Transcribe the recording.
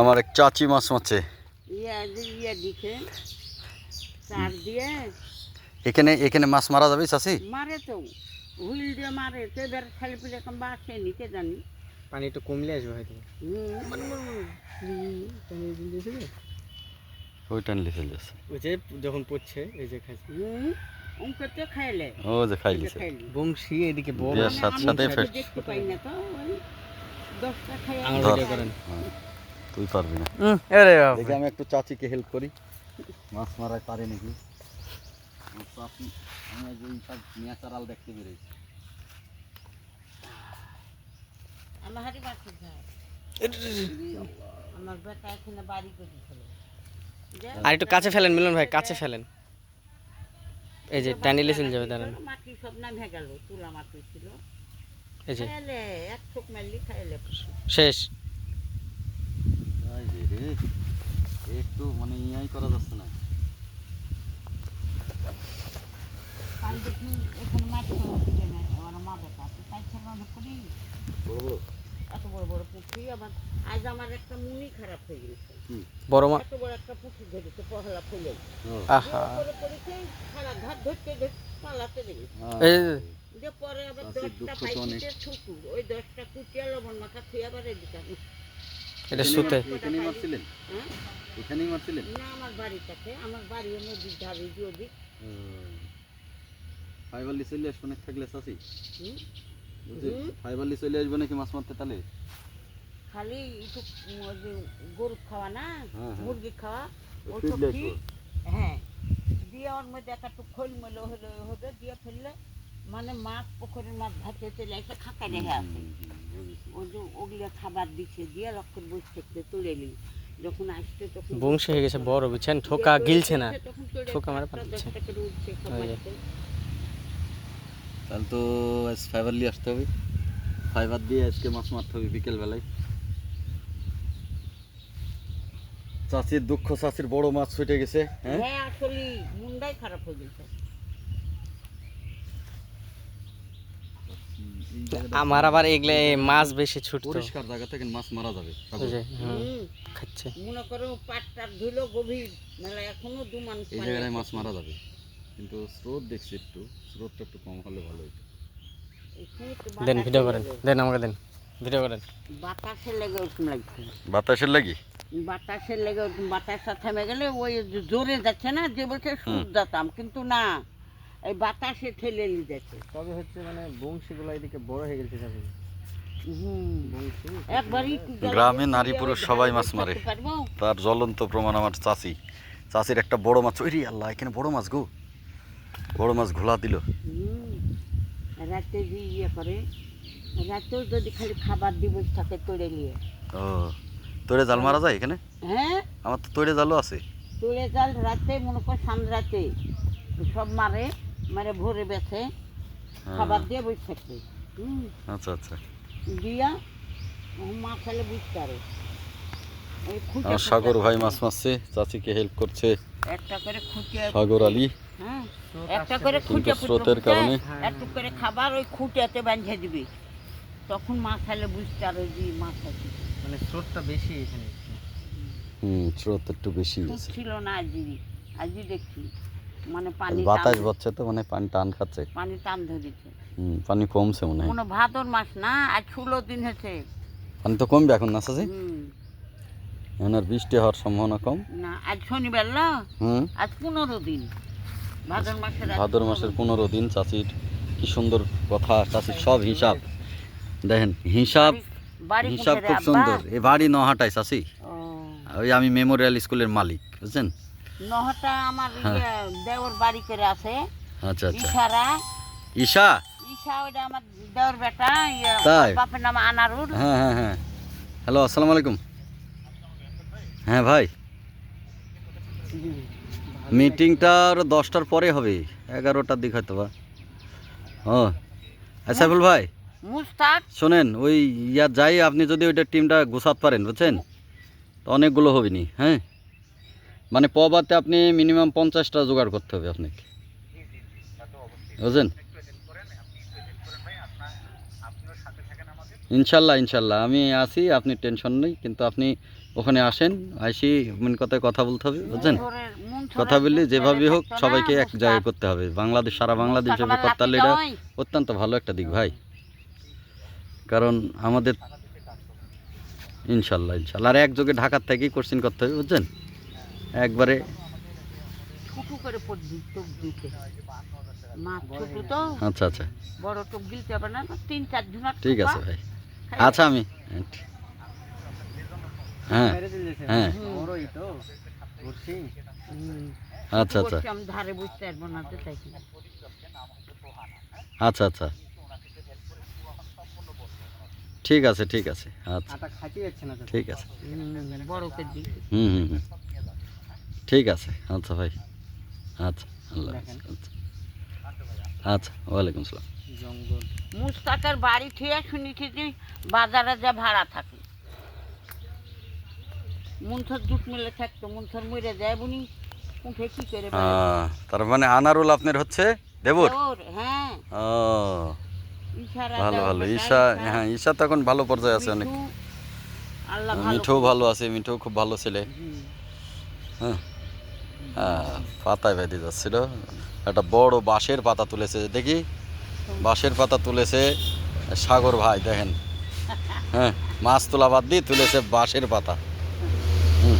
আমার এক চাচি মাছ দিয়ে এখানে এখানে মাছ মারা যাবে চাচি মারে তো হুইল দিয়ে মারে তো এবার খালি পিলে কম বাসে নিতে জানি পানি একটু কমলে আসবে হয়তো ওই টানলে ফেলে যাচ্ছে ওই যে যখন পড়ছে এই যে খাইছে হুম অঙ্কতে খাইলে ও যে খাই বংশী এদিকে বড় সাথে সাথে আমি দেখতে পাই না তো দশটা খাই আঙুল ধর। ভিডিও করেন তুই পারবি না। আরে দেখি আমি একটু চাচিকে হেল্প করি। মাছ মারায় পারে নাকি? চাচি আমি ওই সব ন্যাচারাল দেখতে আমার হাড়ি মাছ আমার বেটা এখানে বাড়ি করেছিল আর একটু কাছে ফেলেন মিলন ভাই কাছে ফেলেন। এই যে টানিলে চলে যাবে দাঁড়ান। মাটি সব নামে গেল তুলা মাটি ছিল। এই যে। এক ঠোক মারলি খাইলে। শেষ। একটু মানে ইয়াই করা যাচ্ছে না। বড় মুনি হয়ে মা বড় একটা ধরেছে পহলা ফুলে। আহা। পরে সারা ঘাট ধরতে ধরতে পালাতে দেখি যে। পরে আবার দশটা ছুটু ওই দশটা কুচিয়া লবণ মাখা খেয়ে আবার এদিকে। এটা সুতে। এখানেই মারছিলেন? হ্যাঁ। এখানেই মারছিলেন? না আমার বাড়ির কাছে আমার বাড়ি নদীর ধারে দিয়ে ওদিক ফাইবারলি চলে আসব নাকি থাকলে চাচি? হুম। বলছি, হুম। ফাইবারলি চলে আসব নাকি মাছ মারতে তাহলে খালি একটু উম ওই যে গরু খাওয়া না? হ্যাঁ, হ্যাঁ। মুরগি খাওয়া? ওই ওই ফিরলে সবজি আসব। হ্যাঁ। দিয়ে ওর মধ্যে একটা একটু খোল মেলে হলে হবে দিয়ে ফেললে। মানে মাছ পুকুরের মাছ ভাতে চলে এসে খাঁকা রেখে আসে। ওই যে ওগুলো খাবার দিচ্ছে দিয়ে রক্তের বসে থাকতে তুলে নি যখন আসছে তখন বংশী হয়ে গেছে বড় বুঝছেন? ঠোকা গিলছে না। ঠোকা মারে। খাবারতে। তাহলে তো আজ ফাইবারলি আসতে হবে। ফাইবার দিয়ে আজকে মাছ মারতে হবে বিকেল বেলায় চাচির দুঃখ চাচির বড় মাছ ছুটে গেছে হ্যাঁ? হ্যাঁ আসলে মুন্ডাই খারাপ হয়ে গেছে এই জায়গাটা আমার আবার এগুলো মাছ বেশি ছুটতো। পরিষ্কার জায়গা থেকে মাছ মারা যাবে। খাচ্ছে। মনে করো পাটটার ধুলো গভীর মানে এখনও দু মানুষ এই জায়গায় মাছ মারা যাবে। কিন্তু স্রোত দেখছি একটু স্রোতটা একটু কম হলে ভালো হতো দেন ভিডিও করেন। দেন আমাকে দেন। ভিডিও করেন। বাতাসে লেগে ওরকম লাগছে। বাতাসের লাগি? বাতাসের লেগে ওরকম বাতাসটা থেমে গেলে ওই জোরে যাচ্ছে না যে বলছে সুদ যেতাম কিন্তু না। এই বাতাসে ঠেলে নিয়ে যাচ্ছে তবে হচ্ছে মানে বংশীগুলো এদিকে বড় হয়ে গেছে হুম। বংশী? একবারই গ্রামে নারী পুরুষ সবাই মাছ মারে। তার জ্বলন্ত প্রমাণ আমার চাচি। চাচির একটা বড় মাছ। ওই আল্লাহ এখানে বড় মাছ গো। বড় মাছ ঘোলা দিল। হুম। রাতে ইয়ে করে রাতেও যদি খালি খাবার দিব থাকে তোড়ে নিয়ে। ও তোরে জাল মারা যায় এখানে? হ্যাঁ? আমার তো তোরে জালও আছে। তোড়ে জাল রাতে মনে কর রাতে সব মারে। মারে ভোরে বেছে হ্যাঁ। খাবার দিয়ে বসে থাকবে আচ্ছা আচ্ছা। দিয়া ও মাছ হলে বুঝতে পারে। ওই সাগর ভাই। মাছ মারছে চাচিকে হেল্প করছে। একটা করে খুঁটে সাগর আলী। হ্যাঁ। একটা করে কিন্তু খুঁটে স্রোতের কারণে। একটু করে খাবার ওই খুঁটেতে বাঁধে দিবি। তখন মাছ হলে বুঝতে পারো যে মাছ আছে। মানে স্রোতটা বেশি এখানে। হুম স্রোত একটু বেশি ছিল না আজই। আজই দেখছি। মানে পানি বাতাস বাচ্ছে তো মানে পানি টান খাচ্ছে। পানি টান ধরেছে। হুম পানি কমছে মনে হয়। কোনো ভাদর মাস না আজ ষোলো দিন হয়েছে। পানি তো কমবে এখন না হুম, এখন আর বৃষ্টি হওয়ার সম্ভাবনা কম? না আজ শনিবার না হুম। আজ পনেরো দিন। ভাদর মাসের ভাদর মাসের পনেরো দিন। চাচির কি সুন্দর কথা চাচির সব হিসাব। দেখেন হিসাব হিসাব খুব সুন্দর। এ বাড়ি নহাটায় ও, ওই আমি মেমোরিয়াল স্কুলের মালিক বুঝছেন? নহটা আমার হ্যাঁ। ইয়ে দেওর বাড়ি করে আছে। আচ্ছা আচ্ছা। ইশারা ঈশা? ঈশা ওইটা আমার দেওর বেটা ইয়ে, তাই? বাপের নাম আনারুল। হ্যাঁ হ্যাঁ হ্যাঁ। হ্যালো আসসালামু আলাইকুম। হ্যাঁ ভাই। মিটিংটা আর দশটার পরে হবে এগারোটার দিক হয়তো বা। ও আচ্ছা সাইফুল ভাই। মুস্তাক। শোনেন ওই ইয়া যাই আপনি যদি ওইটা টিমটা গোছাতে পারেন বুঝছেন? তো অনেকগুলো হবে নি হ্যাঁ? মানে পবাতে আপনি মিনিমাম পঞ্চাশটা জোগাড় করতে হবে আপনাকে। বুঝছেন? ইনশাল্লাহ ইনশাল্লাহ। আমি আছি আপনি টেনশন নেই কিন্তু আপনি ওখানে আসেন আইসি মেন কথায় কথা বলতে হবে মনসুরের কথা বললে যেভাবে হোক সবাইকে এক জায়গায় করতে হবে। বাংলাদেশ সারা বাংলাদেশ মুস্তাক হিসেবে আমার করতে পারলে লাঠি এটা অত্যন্ত ভালো একটা দিক ভাই। কারণ আমাদের ইনশাল্লাহ ইনশাল্লাহ। আর একযোগে ঢাকার থেকেই কোশ্চিন করতে হবে বুঝছেন? একবারে। ছোটো করে পড়বি টোপ দিতে। মা ছোট তো। আচ্ছা আচ্ছা। বড় টোপ গিলতে হবে না না, তিন চার জন ঠিক আছে ভাই। আচ্ছা আমি হ্যাঁ হ্যাঁ। আচ্ছা আচ্ছা। আমি ধারে বুঝতে পারব না তো তাই আচ্ছা আচ্ছা। ঠিক আছে ঠিক আছে। আচ্ছা। ঠিক আছে। বড় হুম হুম হুম। ঠিক আছে আচ্ছা ভাই। আচ্ছা আল্লাহ। আচ্ছা। আচ্ছা ওয়ালাইকুম আসসালাম। মুস্তাকের বাড়ি থেকে শুনেছি যে বাজারে যা ভাড়া থাকে। মুনসর জুট মিলে থাকতো মুনসর মরে যায় বুনি। উঠে কি করে তার মানে আনারুল আপনার হচ্ছে দেবর? হ্যাঁ। ও ভালো ভালো। ঈশা হ্যাঁ ঈশা তো এখন ভালো পর্যায়ে আছে অনেক। মিঠু, ভালো আছে মিঠু খুব ভালো ছেলে। হ্যাঁ, পাতায় বেঁধে যাচ্ছিল। একটা বড় বাঁশের পাতা তুলেছে, দেখি। বাঁশের পাতা তুলেছে সাগর ভাই, দেখেন। হ্যাঁ মাছ তোলা বাদ দিয়ে তুলেছে বাঁশের পাতা। হুম।